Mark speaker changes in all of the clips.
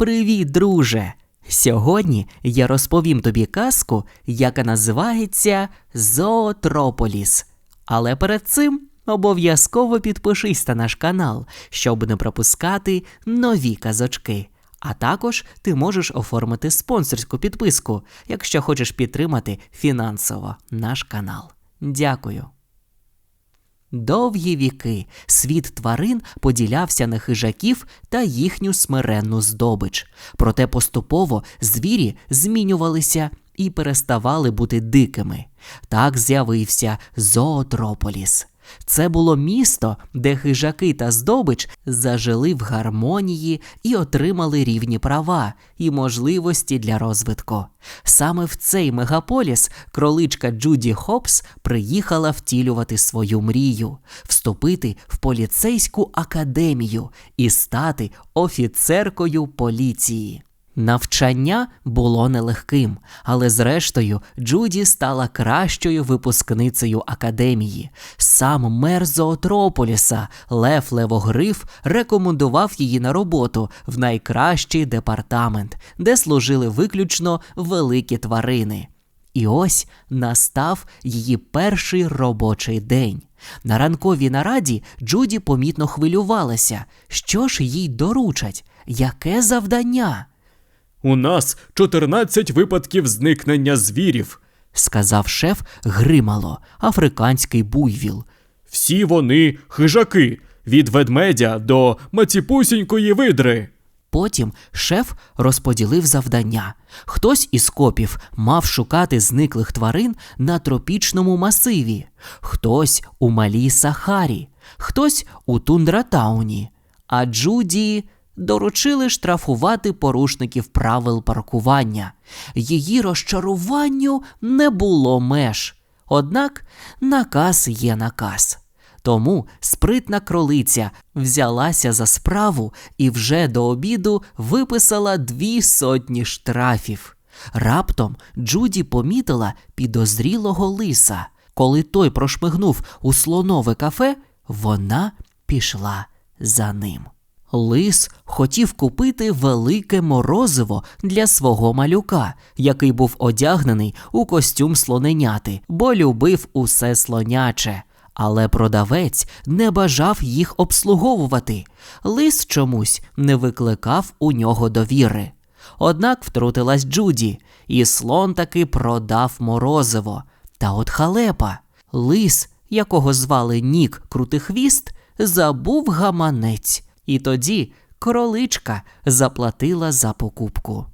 Speaker 1: Привіт, друже! Сьогодні я розповім тобі казку, яка називається Зоотрополіс. Але перед цим обов'язково підпишись на наш канал, щоб не пропускати нові казочки. А також ти можеш оформити спонсорську підписку, якщо хочеш підтримати фінансово наш канал. Дякую. Довгі віки світ тварин поділявся на хижаків та їхню смиренну здобич. Проте поступово звірі змінювалися і переставали бути дикими. Так з'явився Зоотрополіс. Це було місто, де хижаки та здобич зажили в гармонії і отримали рівні права і можливості для розвитку. Саме в цей мегаполіс кроличка Джуді Хопс приїхала втілювати свою мрію, вступити в поліцейську академію і стати офіцеркою поліції. Навчання було нелегким, але зрештою Джуді стала кращою випускницею академії. Сам мер Зоотрополіса Лев Левогриф рекомендував її на роботу в найкращий департамент, де служили виключно великі тварини. І ось настав її перший робочий день. На ранковій нараді Джуді помітно хвилювалася, що ж їй доручать, яке завдання.
Speaker 2: У нас 14 випадків зникнення звірів.
Speaker 1: сказав шеф Гримало, африканський буйвіл.
Speaker 2: Всі вони хижаки від ведмедя до маціпусінької видри.
Speaker 1: Потім шеф розподілив завдання. Хтось із копів мав шукати зниклих тварин на тропічному масиві, хтось у малій Сахарі, хтось у Тундратауні, а Джуді доручили штрафувати порушників правил паркування. Її розчаруванню не було меж. Однак наказ є наказ. Тому спритна кролиця взялася за справу і вже до обіду виписала дві сотні штрафів. Раптом Джуді помітила підозрілого лиса. Коли той прошмигнув у слонове кафе, вона пішла за ним. Лис хотів купити велике морозиво для свого малюка, який був одягнений у костюм слоненяти, бо любив усе слоняче. Але продавець не бажав їх обслуговувати. Лис чомусь не викликав у нього довіри. Однак втрутилась Джуді, і слон таки продав морозиво. Та от халепа. Лис, якого звали Нік Крутихвіст, забув гаманець. І тоді короличка заплатила за покупку.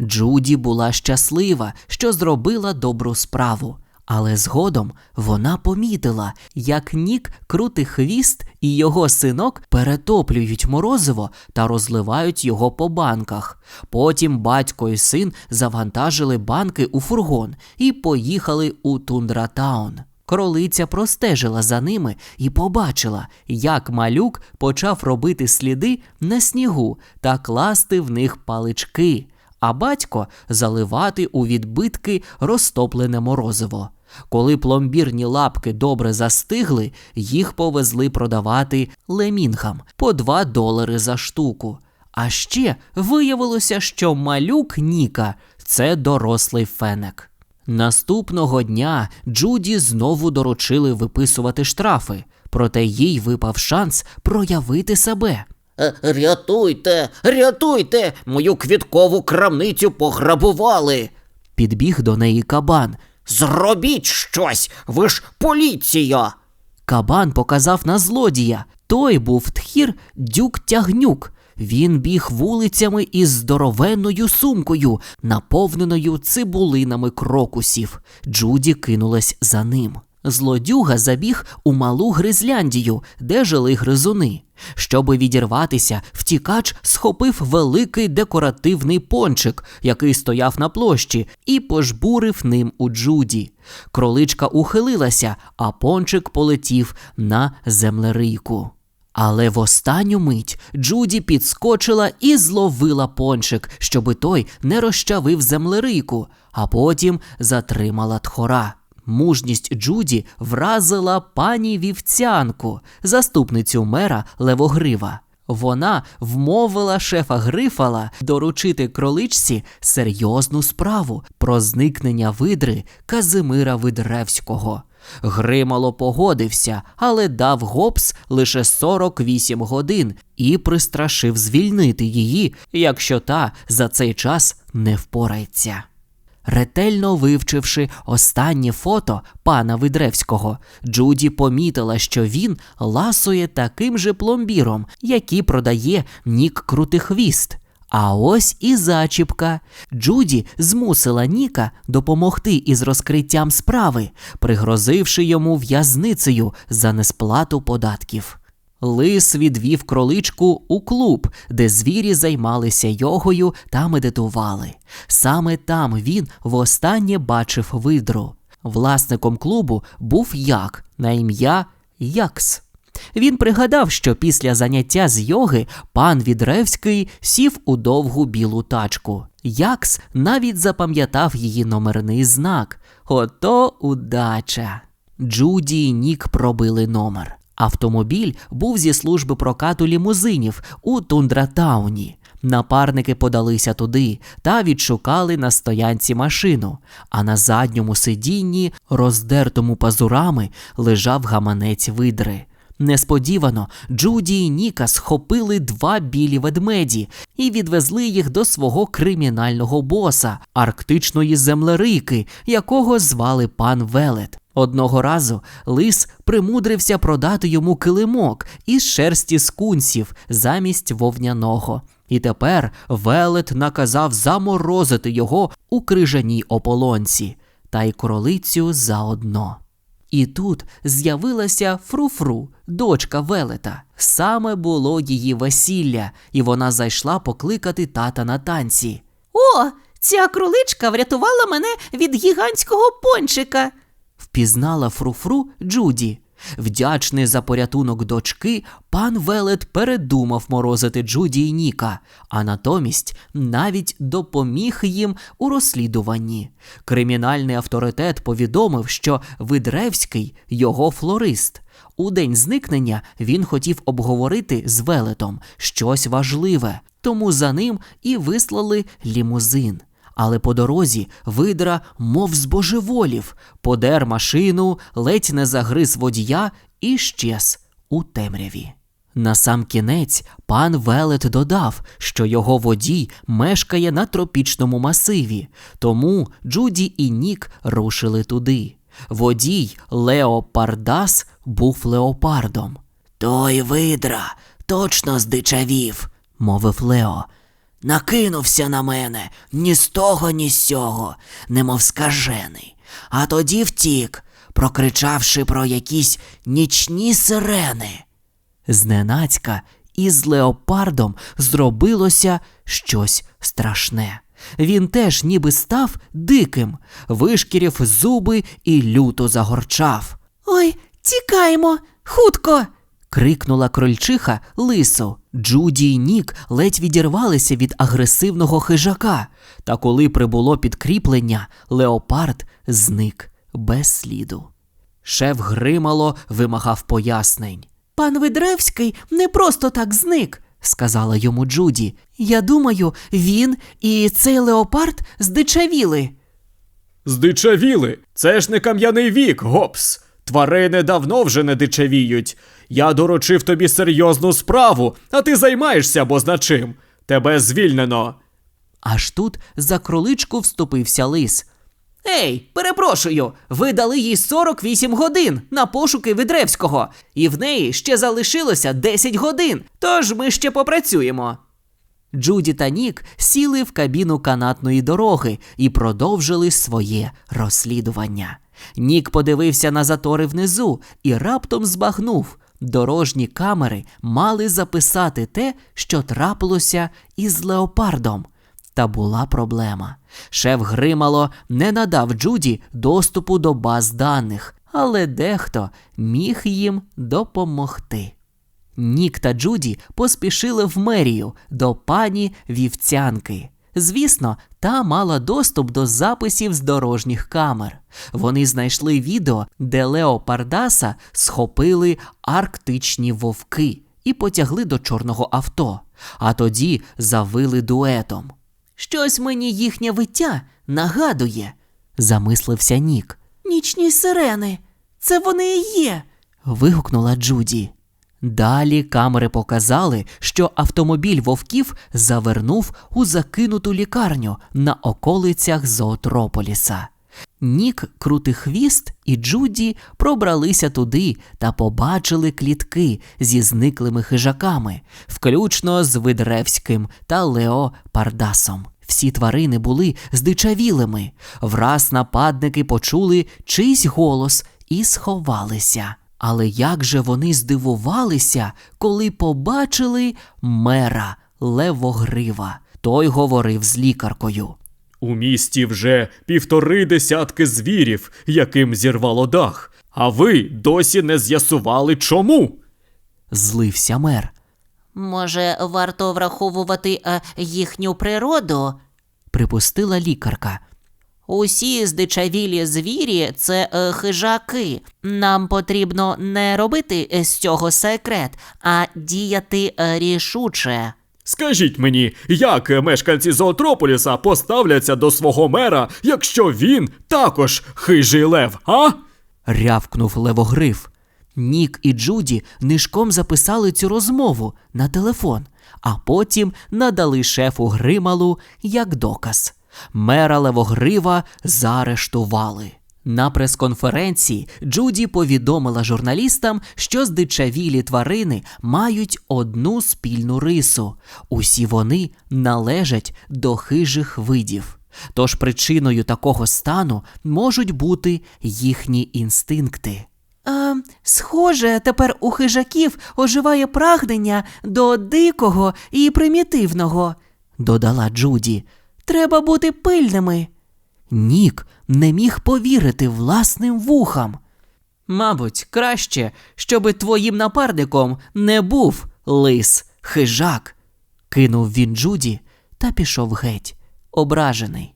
Speaker 1: Джуді була щаслива, що зробила добру справу, але згодом вона помітила, як Нік крутий хвіст і його синок перетоплюють морозиво та розливають його по банках. Потім батько і син завантажили банки у фургон і поїхали у Тундратаун. Кролиця простежила за ними і побачила, як малюк почав робити сліди на снігу та класти в них палички, а батько заливати у відбитки розтоплене морозиво. Коли пломбірні лапки добре застигли, їх повезли продавати лемінгам по 2 долари за штуку. А ще виявилося, що малюк Ніка це дорослий фенек. Наступного дня Джуді знову доручили виписувати штрафи, проте їй випав шанс проявити себе.
Speaker 3: Е, Рятуйте, рятуйте, мою квіткову крамницю пограбували.
Speaker 1: Підбіг до неї кабан.
Speaker 3: Зробіть щось, ви ж поліція.
Speaker 1: Кабан показав на злодія. Той був тхір дюк-тягнюк. Він біг вулицями із здоровенною сумкою, наповненою цибулинами крокусів. Джуді кинулась за ним. Злодюга забіг у малу Гризляндію, де жили гризуни. Щоби відірватися, втікач схопив великий декоративний пончик, який стояв на площі, і пожбурив ним у Джуді. Кроличка ухилилася, а пончик полетів на землерийку. Але в останню мить Джуді підскочила і зловила пончик, щоби той не розчавив землерийку, а потім затримала тхора. Мужність Джуді вразила пані вівцянку, заступницю мера Левогрива. Вона вмовила шефа Грифала доручити кроличці серйозну справу про зникнення видри Казимира Видревського. Гримало погодився, але дав гопс лише 48 годин і пристрашив звільнити її, якщо та за цей час не впорається. Ретельно вивчивши останнє фото пана Видревського, Джуді помітила, що він ласує таким же пломбіром, який продає Нік Крутихвіст. А ось і зачіпка. Джуді змусила Ніка допомогти із розкриттям справи, пригрозивши йому в'язницею за несплату податків. Лис відвів кроличку у клуб, де звірі займалися йогою та медитували. Саме там він востаннє бачив видру. Власником клубу був як на ім'я Якс. Він пригадав, що після заняття з йоги пан Відревський сів у довгу білу тачку. Якс навіть запам'ятав її номерний знак. Ото удача. Джуді і Нік пробили номер. Автомобіль був зі служби прокату лімузинів у Тундратауні. Напарники подалися туди та відшукали на стоянці машину, а на задньому сидінні, роздертому пазурами, лежав гаманець видри. Несподівано Джуді і Ніка схопили два білі ведмеді і відвезли їх до свого кримінального боса, арктичної землерийки, якого звали пан Велет. Одного разу лис примудрився продати йому килимок із шерсті скунсів замість вовняного. І тепер Велет наказав заморозити його у крижаній ополонці, та й кролицю заодно. І тут з'явилася Фруфру, дочка Велета. Саме було її весілля, і вона зайшла покликати тата на танці.
Speaker 4: О, ця кроличка врятувала мене від гігантського пончика.
Speaker 1: Впізнала Фруфру Джуді. Вдячний за порятунок дочки, пан Велет передумав морозити Джуді і Ніка, а натомість навіть допоміг їм у розслідуванні. Кримінальний авторитет повідомив, що Видревський його флорист. У день зникнення він хотів обговорити з Велетом щось важливе, тому за ним і вислали лімузин. Але по дорозі видра, мов збожеволів, подер машину, ледь не загриз водія і щез у темряві. Насамкінець пан Велет додав, що його водій мешкає на тропічному масиві, тому Джуді і Нік рушили туди. Водій Лео Пардас був леопардом. Той видра точно здичавів, мовив Лео. Накинувся на мене ні з того, ні з сього, немов скажений. А тоді втік, прокричавши про якісь нічні сирени. Зненацька із леопардом зробилося щось страшне. Він теж ніби став диким, вишкірів зуби і люто загорчав.
Speaker 4: Ой, тікаємо, хутко.
Speaker 1: Крикнула крольчиха лису. Джуді й Нік ледь відірвалися від агресивного хижака. Та коли прибуло підкріплення, леопард зник без сліду. Шеф гримало вимагав пояснень.
Speaker 4: Пан Видревський не просто так зник.
Speaker 1: Сказала йому Джуді.
Speaker 4: Я думаю, він і цей леопард здичавіли.
Speaker 2: Здичавіли. Це ж не кам'яний вік, гопс. Тварини давно вже не дичавіють. Я доручив тобі серйозну справу, а ти займаєшся бозна чим. Тебе звільнено.
Speaker 1: Аж тут за кроличку вступився лис.
Speaker 4: Ей, перепрошую, ви дали їй 48 годин на пошуки Видревського, і в неї ще залишилося 10 годин, тож ми ще попрацюємо.
Speaker 1: Джуді та Нік сіли в кабіну канатної дороги і продовжили своє розслідування. Нік подивився на затори внизу і раптом збагнув. Дорожні камери мали записати те, що трапилося із леопардом. Та була проблема. Шеф Гримало не надав Джуді доступу до баз даних, але дехто міг їм допомогти. Нік та Джуді поспішили в мерію до пані вівцянки. Звісно, та мала доступ до записів з дорожніх камер. Вони знайшли відео, де Лео Пардаса схопили арктичні вовки і потягли до чорного авто, а тоді завили дуетом. Щось мені їхнє виття нагадує, замислився Нік.
Speaker 4: Нічні сирени. Це вони і є.
Speaker 1: вигукнула Джуді. Далі камери показали, що автомобіль вовків завернув у закинуту лікарню на околицях Зоотрополіса. Нік, крутий хвіст і Джуді пробралися туди та побачили клітки зі зниклими хижаками, включно з Видревським та Лео Пардасом. Всі тварини були здичавілими. Враз нападники почули чийсь голос і сховалися. Але як же вони здивувалися, коли побачили мера Левогрива. Той говорив з лікаркою.
Speaker 2: У місті вже півтори десятки звірів, яким зірвало дах. А ви досі не з'ясували чому.
Speaker 1: Злився мер.
Speaker 3: Може, варто враховувати е, їхню природу?
Speaker 1: Припустила лікарка.
Speaker 3: Усі здичавілі звірі це е, хижаки. Нам потрібно не робити з цього секрет, а діяти е, рішуче.
Speaker 2: Скажіть мені, як мешканці Зоотрополіса поставляться до свого мера, якщо він також хижий лев, а?
Speaker 1: рявкнув левогрив. Нік і Джуді нишком записали цю розмову на телефон, а потім надали шефу Грималу як доказ. Мера Левогрива заарештували. На прес-конференції Джуді повідомила журналістам, що здичавілі тварини мають одну спільну рису. Усі вони належать до хижих видів. Тож причиною такого стану можуть бути їхні інстинкти.
Speaker 4: А, схоже, тепер у хижаків оживає прагнення до дикого і примітивного.
Speaker 1: додала Джуді.
Speaker 4: Треба бути пильними.
Speaker 1: Нік не міг повірити власним вухам.
Speaker 4: Мабуть, краще, щоби твоїм напарником не був лис.
Speaker 1: Хижак. кинув він Джуді та пішов геть, ображений.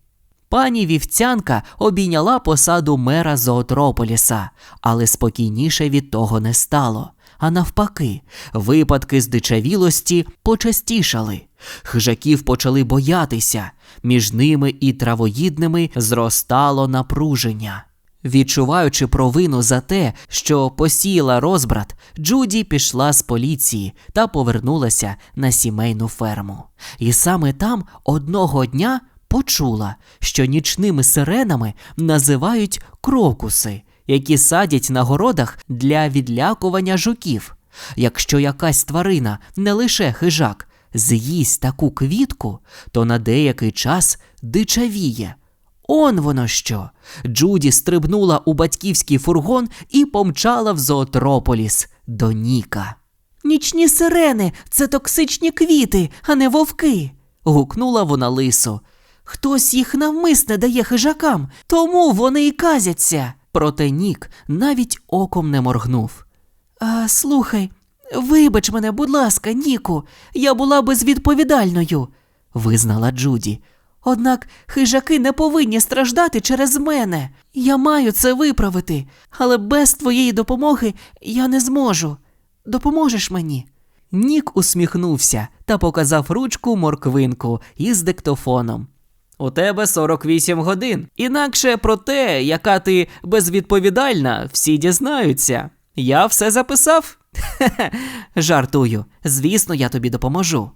Speaker 1: Пані вівцянка обійняла посаду мера Зоотрополіса, але спокійніше від того не стало. А навпаки, випадки здичавілості почастішали. Хижаків почали боятися, між ними і травоїдними зростало напруження. Відчуваючи провину за те, що посіяла розбрат, Джуді пішла з поліції та повернулася на сімейну ферму. І саме там одного дня почула, що нічними сиренами називають крокуси, які садять на городах для відлякування жуків. Якщо якась тварина, не лише хижак, з'їсть таку квітку, то на деякий час дичавіє. Он воно що. Джуді стрибнула у батьківський фургон і помчала в зоотрополіс до Ніка.
Speaker 4: Нічні сирени це токсичні квіти, а не вовки.
Speaker 1: Гукнула вона лисо.
Speaker 4: Хтось їх навмисне дає хижакам, тому вони і казяться.
Speaker 1: Проте Нік навіть оком не моргнув.
Speaker 4: А слухай, вибач мене, будь ласка, Ніку, я була безвідповідальною.
Speaker 1: Визнала Джуді.
Speaker 4: Однак хижаки не повинні страждати через мене. Я маю це виправити, але без твоєї допомоги я не зможу. Допоможеш мені?
Speaker 1: Нік усміхнувся та показав ручку морквинку із диктофоном.
Speaker 4: У тебе 48 годин. Інакше про те, яка ти безвідповідальна, всі дізнаються. Я все записав.
Speaker 1: Хе-хе, жартую. Звісно, я тобі допоможу.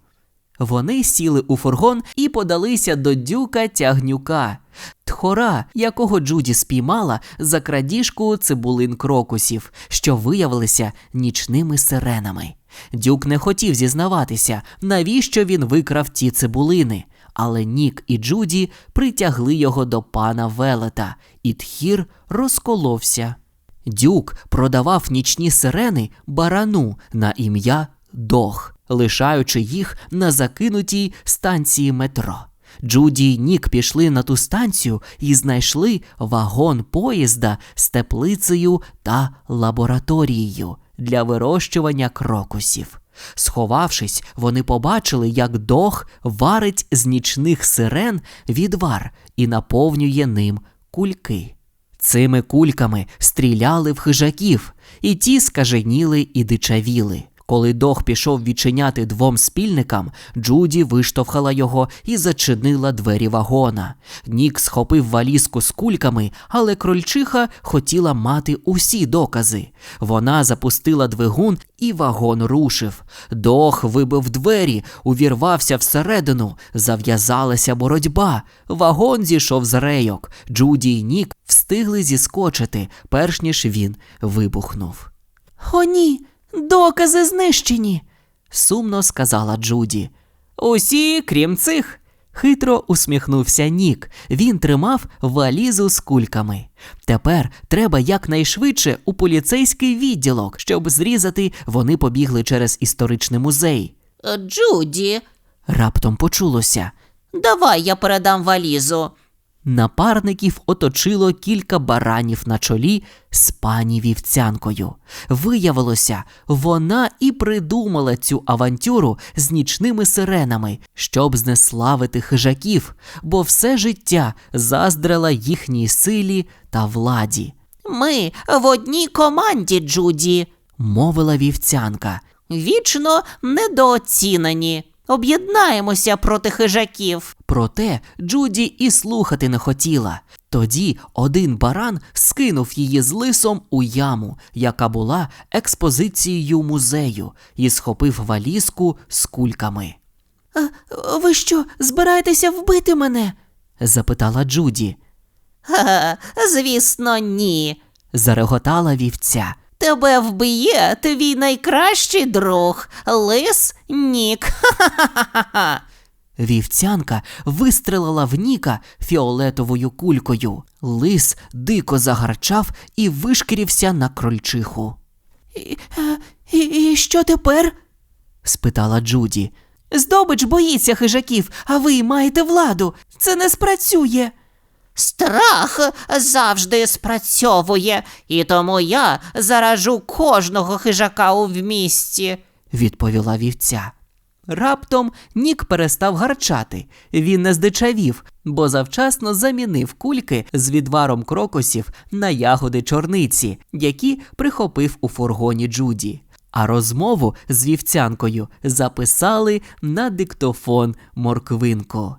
Speaker 1: Вони сіли у фургон і подалися до дюка тягнюка, тхора, якого Джуді спіймала за крадіжку цибулин крокусів, що виявилися нічними сиренами. Дюк не хотів зізнаватися, навіщо він викрав ті цибулини, але Нік і Джуді притягли його до пана Велета, і тхір розколовся. Дюк продавав нічні сирени барану на ім'я Дог, лишаючи їх на закинутій станції метро. Джуді й Нік пішли на ту станцію і знайшли вагон поїзда з теплицею та лабораторією для вирощування крокусів. Сховавшись, вони побачили, як дог варить з нічних сирен відвар і наповнює ним кульки. Цими кульками стріляли в хижаків, і ті скаженіли і дичавіли. Коли Дог пішов відчиняти двом спільникам, Джуді виштовхала його і зачинила двері вагона. Нік схопив валізку з кульками, але крольчиха хотіла мати усі докази. Вона запустила двигун і вагон рушив. Дог вибив двері, увірвався всередину, зав'язалася боротьба. Вагон зійшов з рейок. Джуді і Нік встигли зіскочити, перш ніж він вибухнув.
Speaker 4: О, ні, докази знищені.
Speaker 1: Сумно сказала Джуді. Усі, крім цих. Хитро усміхнувся Нік. Він тримав валізу з кульками. Тепер треба якнайшвидше у поліцейський відділок, щоб зрізати, вони побігли через історичний музей.
Speaker 3: Джуді,
Speaker 1: Раптом почулося.
Speaker 3: давай я передам валізу.
Speaker 1: Напарників оточило кілька баранів на чолі з пані вівцянкою. Виявилося, вона і придумала цю авантюру з нічними сиренами, щоб знеславити хижаків, бо все життя заздрила їхній силі та владі,
Speaker 3: Ми в одній команді, Джуді.
Speaker 1: мовила вівцянка.
Speaker 3: Вічно недооцінені. Об'єднаємося проти хижаків.
Speaker 1: Проте Джуді і слухати не хотіла. Тоді один баран скинув її з лисом у яму, яка була експозицією музею, і схопив валізку з кульками.
Speaker 4: А, ви що, збираєтеся вбити мене?
Speaker 1: Запитала Джуді.
Speaker 3: Ха, звісно, ні.
Speaker 1: Зареготала вівця.
Speaker 3: Тебе вб'є твій найкращий друг, лис Нік. Ха-ха-ха-ха.
Speaker 1: Вівцянка вистрелила в Ніка фіолетовою кулькою. Лис дико загарчав і вишкірився на крольчиху.
Speaker 4: І, е, і, і що тепер?
Speaker 1: Спитала Джуді.
Speaker 4: Здобич боїться хижаків, а ви маєте владу. Це не спрацює.
Speaker 3: Страх завжди спрацьовує, і тому я заражу кожного хижака у вмісті.
Speaker 1: відповіла вівця. Раптом Нік перестав гарчати. Він не здичавів, бо завчасно замінив кульки з відваром крокосів на ягоди чорниці, які прихопив у фургоні Джуді. А розмову з вівцянкою записали на диктофон морквинку.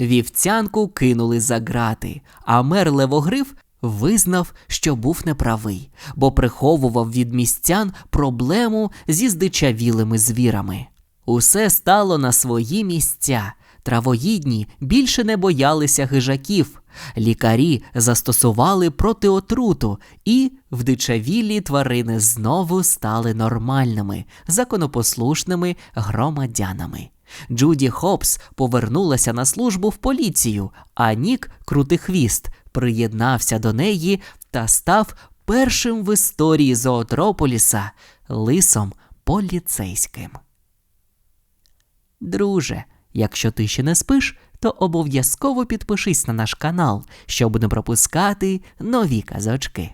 Speaker 1: Вівцянку кинули за грати, а мер Левогриф визнав, що був неправий, бо приховував від містян проблему зі здичавілими звірами. Усе стало на свої місця. Травоїдні більше не боялися хижаків. Лікарі застосували протиотруту, і вдичавілі тварини знову стали нормальними, законопослушними громадянами. Джуді Хопс повернулася на службу в поліцію, а Нік Крутихвіст приєднався до неї та став першим в історії Зоотрополіса лисом поліцейським. Друже, якщо ти ще не спиш, то обов'язково підпишись на наш канал, щоб не пропускати нові казочки.